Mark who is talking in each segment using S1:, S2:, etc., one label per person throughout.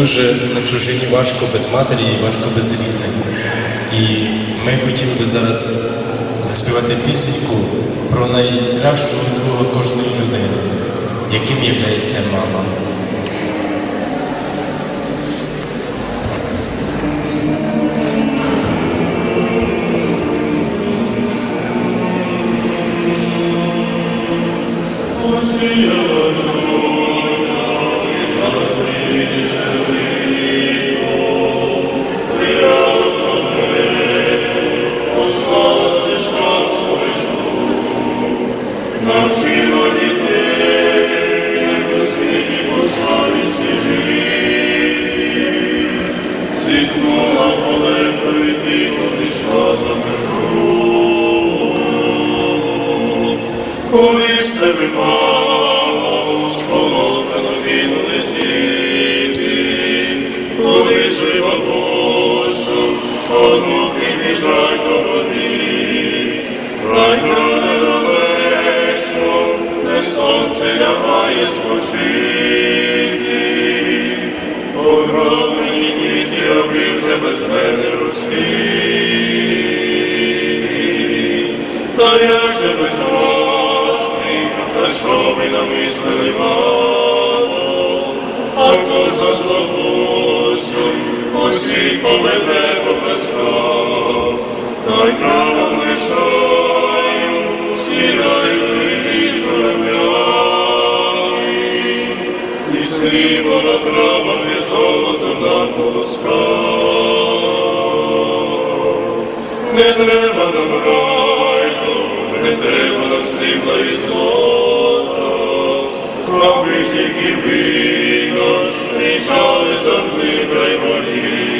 S1: дуже на чужині важко без матері і важко без рідних. І ми хотіли би зараз заспівати пісеньку про найкращого друга кожної людини, яким є мама.
S2: Коли ж бабусю, онуки біжать до води, край недалечко, де сонце лягає спочити, огромні діти, а ви вже без мене рости. Та же без та що ви намислили мало, а хто ж бабусю усі поведе по казках, та й нам лишаю, сідайте і журавлями, на травах, і золото на колосках. Не треба нам райду, не треба нам срібла злота, аби тільки ви рішали завжди край волі,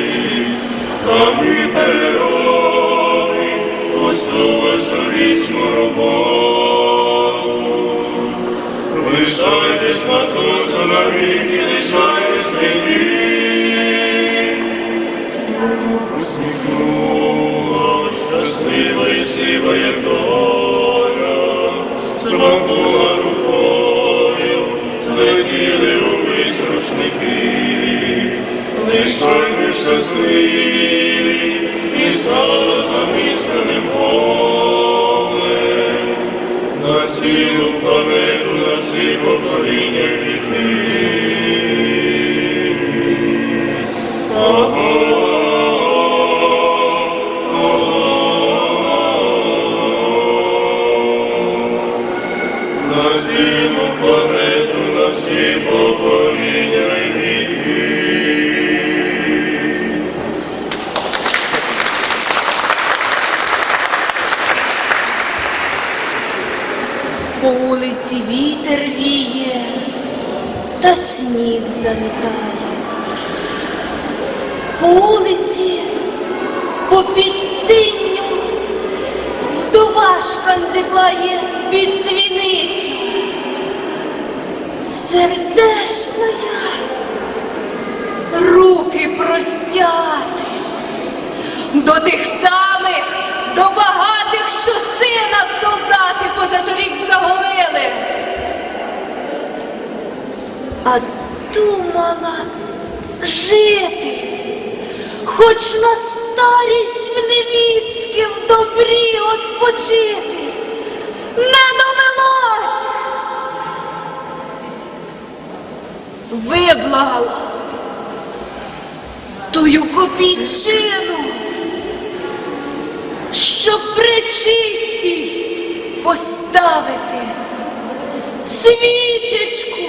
S2: а ми перероби ось ту вашу вічну роботу. лишайтесь матусу навіки, лишайтесь мені. Усміхнула, щаслива і як доля, змахнула рукою, злетіли рушники, лишайте щасливі, і стала замісленим полем, на цілу планету, на всі покоління віки.
S3: По вулиці вітер віє, та сніг замітає. По вулиці, по підтинню, вдова шкандибає під дзвіницю. Сердешна руки простяти до тих самих, до багатих, що солдати позаторік заголили. А думала жити, хоч на старість в невістки в добрі отпочити. Не довелось. Виблагала тую копійчину, щоб причистій поставити свічечку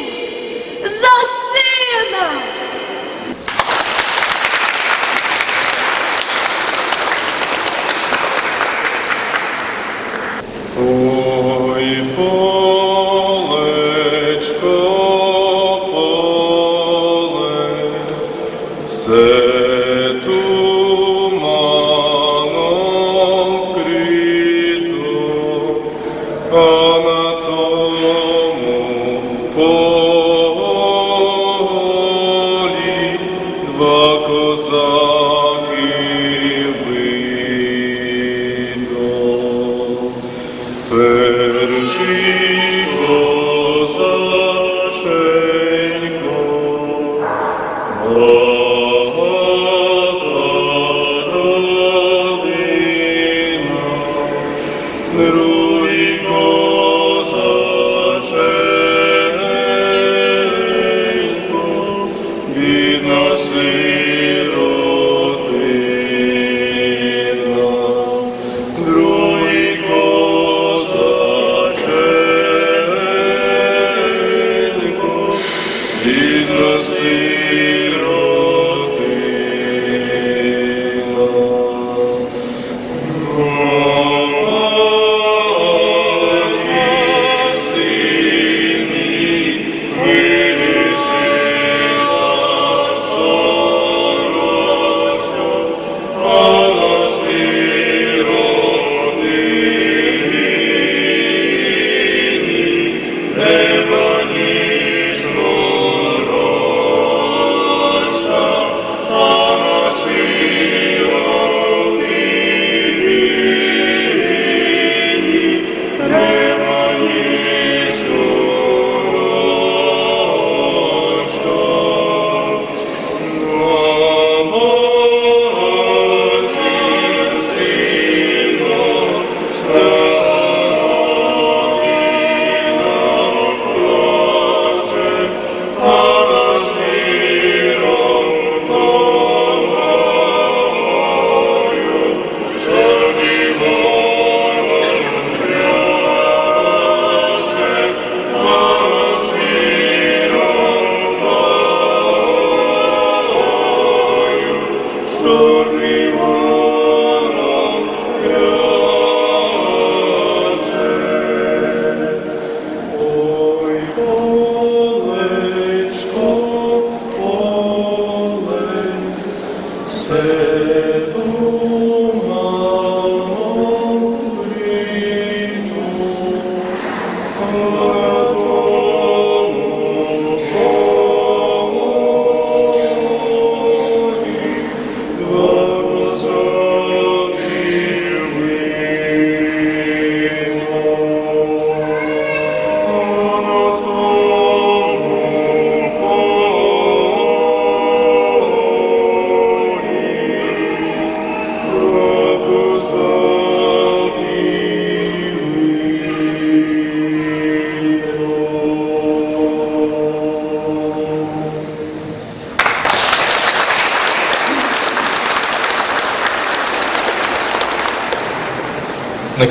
S3: за сина.
S2: Все туманом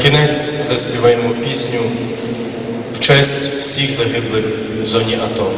S1: кінець заспіваємо пісню в честь всіх загиблих в зоні АТО.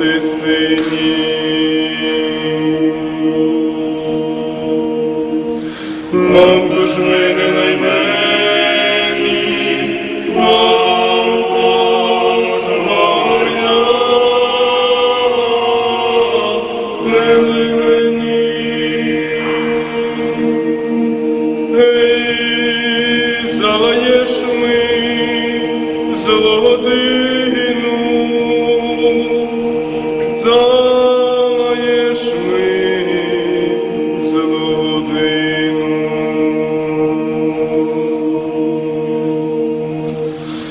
S2: По тисині. Мамку душ мене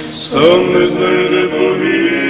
S2: Сам не знаю, де повіну,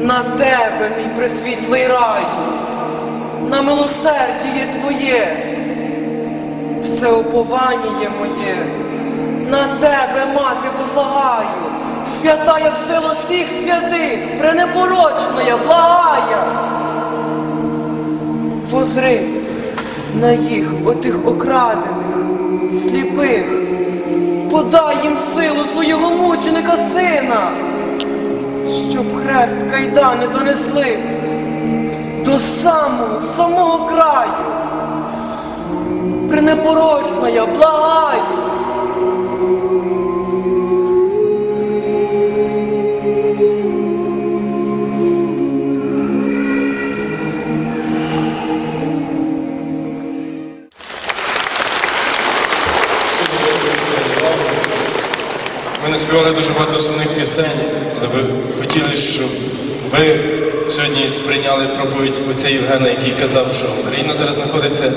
S2: на
S4: тебе, мій пресвітлий раю, на милосердіє Твоє, все уповання моє. На тебе, мати, возлагаю, святая в силу всіх святих, пренепорочная, благая. Возри на їх, отих окрадених, сліпих, подай їм силу свого мученика сина, щоб хрест кайдани донесли до самого, самого краю. Пренепорочна я благаю.
S1: Ми наспівали дуже багато сумних пісень, але ви хотіли, щоб ви сьогодні сприйняли проповідь отця Євгена, який казав, що Україна зараз знаходиться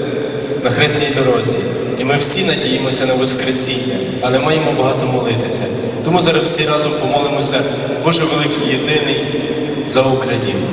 S1: на хресній дорозі. І ми всі надіємося на Воскресіння, але маємо багато молитися. Тому зараз всі разом помолимося, Боже великий єдиний за Україну.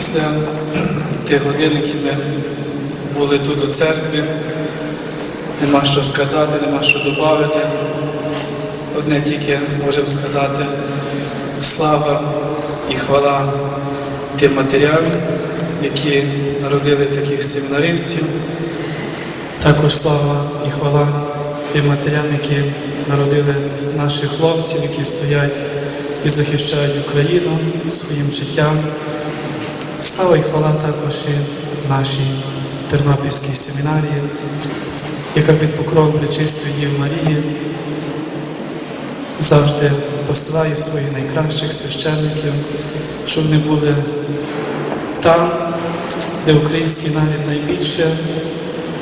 S5: Після тих годин, які ми були тут у церкві, нема що сказати, нема що додати. Одне тільки можемо сказати слава і хвала тим матерям, які народили таких семінаристів. Також слава і хвала тим матерям, які народили наших хлопців, які стоять і захищають Україну своїм життям. Слава і хвала також і нашій Тернопільській семінарії, яка під покровом Пречистої Діви Марії завжди посилає своїх найкращих священників, щоб вони були там, де український народ найбільше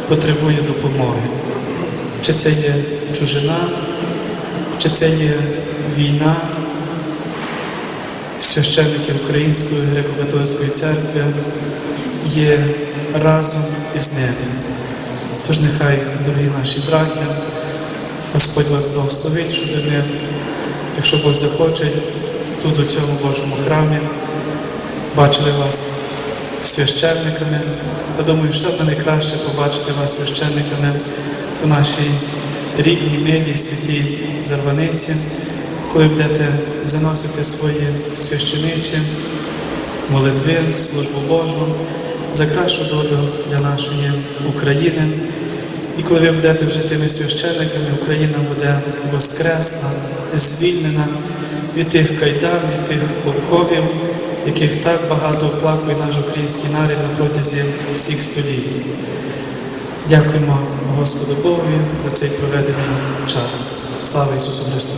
S5: потребує допомоги. Чи це є чужина, чи це є війна, священники Української греко-католицької церкви є разом із ними. Тож нехай, дорогі наші браття, Господь вас благословить, щоб ми, якщо Бог захоче, тут у цьому Божому храмі бачили вас священниками. Я думаю, що б найкраще побачити вас священниками у нашій рідній, милій, святій Зарваниці, коли будете заносити свої священичі, молитви, службу Божу за кращу долю для нашої України. І коли ви будете вже тими священниками, Україна буде воскресна, звільнена від тих кайдан, від тих оковів, яких так багато оплакує наш український народ на протязі всіх століть. Дякуємо Господу Богові за цей проведений час. Слава Ісусу Христу!